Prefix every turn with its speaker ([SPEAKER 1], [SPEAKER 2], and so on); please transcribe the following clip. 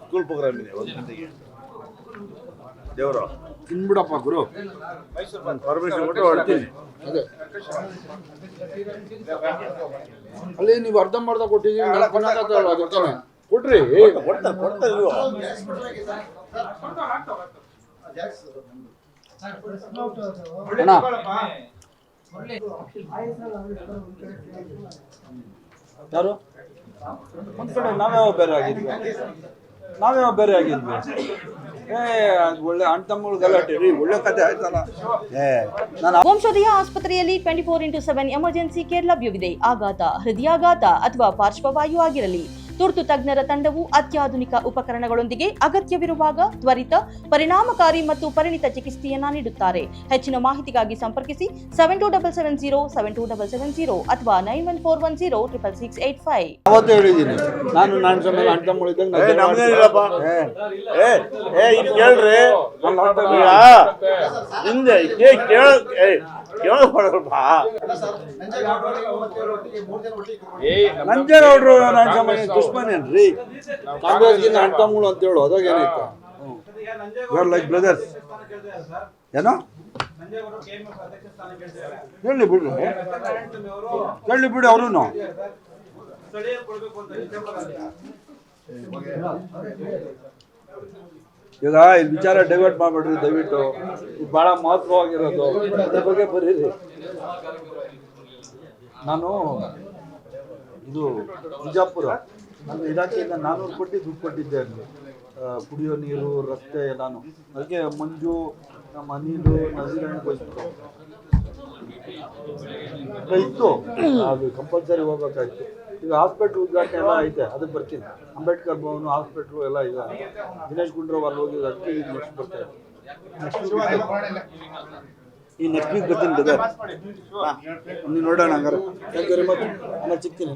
[SPEAKER 1] School program ಇದೆ ಒಂದು ಗಂಟೆಗೆ. ದೇವರು.
[SPEAKER 2] ತಿನ್ಬಿಡಪ್ಪ ಗುರು.
[SPEAKER 1] ಪರ್ಮಿಷನ್ ಕೊಟ್ಟು ಹೊರಡ್ತೀನಿ
[SPEAKER 2] ಅಲ್ಲಿ ನೀವು ಅರ್ಧಂಬರ್ಧ ಕೊಟ್ಟಿದ್ದೀವಿ ಕೊಡ್ರಿ
[SPEAKER 1] ಕೊಡ್ತಾರೆ ಕೊಡ್ತಾರೆ
[SPEAKER 2] ಅಣ್ಣ.
[SPEAKER 3] ಯಾರು? ಒಂದ್ ಕಡೆ ನಾವ್ಯಾವ ಬೇರೆ ಆಗಿದ್ವಿ? ನಾವ್ಯಾವ ಬೇರೆ ಆಗಿದ್ವಿ? ಏ ಅದ್ ಒಳ್ಳೆ ಅಣ್ಣ ತಮ್ಮಗಳು ಗಲಾಟೆ. ರೀ ಒಳ್ಳೆ ಕತೆ ಆಯ್ತಲ್ಲ. ಏ ನಾನು
[SPEAKER 4] ವಂಶೋದಯ ಆಸ್ಪತ್ರೆಯಲ್ಲಿ twenty four into seven emergency care ಲಭ್ಯವಿದೆ. ಆಘಾತ ಹೃದಯಾಘಾತ ಅಥವಾ ಪಾರ್ಶ್ವವಾಯು ಆಗಿರಲಿ. ತುರ್ತು ತಜ್ಞರ ತಂಡವು ಅತ್ಯಾಧುನಿಕ ಉಪಕರಣಗಳೊಂದಿಗೆ ಅಗತ್ಯವಿರುವಾಗ ತ್ವರಿತ ಪರಿಣಾಮಕಾರಿ ಮತ್ತು ಪರಿಣಿತ ಚಿಕಿತ್ಸೆಯನ್ನ ನೀಡುತ್ತಾರೆ. ಹೆಚ್ಚಿನ ಮಾಹಿತಿಗಾಗಿ ಸಂಪರ್ಕಿಸಿ seven two double seven zero seven two double seven zero ಅಥವಾ nine one four one zero triple six eight five
[SPEAKER 3] ಅವತ್ತೇ ಹೇಳಿದ್ದೀನಿ. ನಾನು ನಾನು ಸಮಯ ಅಣ್ಣ
[SPEAKER 1] ಕೇಳ್ರಿ. ಹಿಂದೆ ಏ ಕೇಳ ಏ ಕೇಳಬೇಡಪ್ಪ
[SPEAKER 3] ನಂಜೇಗೌಡರು ನನ್ನ ಸಮಯ ದುಶ್ಮನೇನ್ರಿ ಕಾಂಗ್ರೆಸ್ಗಿನ್ನ ಅಣ್ಣ ತಮ್ಮಗಳು ಅಂತ ಹೇಳು ಅದಾಗ ಏನಾಯ್ತು ಯುವರ್ ಲೈಕ್ ಬ್ರದರ್ಸ್ ಏನೋ? ಹೇಳಿ ಬಿಡ್ರಿ ಹೇಳಿ ಬಿಡಿ ಅವರು ಈಗ ಈ ವಿಚಾರ ಡೈವರ್ಟ್ ಮಾಡ್ಬೇಡ್ರಿ, ದಯವಿಟ್ಟು. ಇದು ಬಹಳ ಮಹತ್ವವಾಗಿರೋದು. ಅದ್ರ ಬಗ್ಗೆ ಬರೀರಿ. ನಾನು, ಇದು ಬಿಜಾಪುರ. ನಾನು ಇಲಾಖೆಯಿಂದ ನಾನ್ನೂರು ಕೋಟಿ ದುಡ್ಡು ಕೊಟ್ಟಿದ್ದೆ ಅಲ್ಲಿ. ಕುಡಿಯೋ ನೀರು, ರಸ್ತೆ ಎಲ್ಲಾನು. ಅದಕ್ಕೆ ಮಂಜು, ನಮ್ಮ ಅನಿಲು, ನಜೀರಣ್ಣ ಇತ್ತು. ಅದು ಕಂಪಲ್ಸರಿ ಹೋಗ್ಬೇಕಾಯ್ತು. ಈಗ ಹಾಸ್ಪಿಟ್ಲ್ ಉದ್ಘಾಟನೆ ಎಲ್ಲ ಐತೆ, ಅದಕ್ಕೆ ಬರ್ತೀನಿ. ಅಂಬೇಡ್ಕರ್ ಭವನ, ಹಾಸ್ಪಿಟ್ಲು ಎಲ್ಲ ಇದೆ. ದಿನೇಶ್ ಗುಂಡ್ರಾವ್ ಅಲ್ಲಿ ಹೋಗಿ ಅದಕ್ಕೆ ಈಗ ನೆಕ್ಸ್ಟ್ ಬರ್ತಾರೆ ಈ ನೆಕ್ಸ್ಟ್ ವೀಕ್ ಬರ್ತೀನಿ ಬ್ರದರ್ ನೀವು ನೋಡೋಣ ಹಂಗಾರೆ. ಥ್ಯಾಂಕ್ ಯು ವೆರಿ ಮಚ್ ಆಮೇಲೆ ಸಿಗ್ತೀನಿ.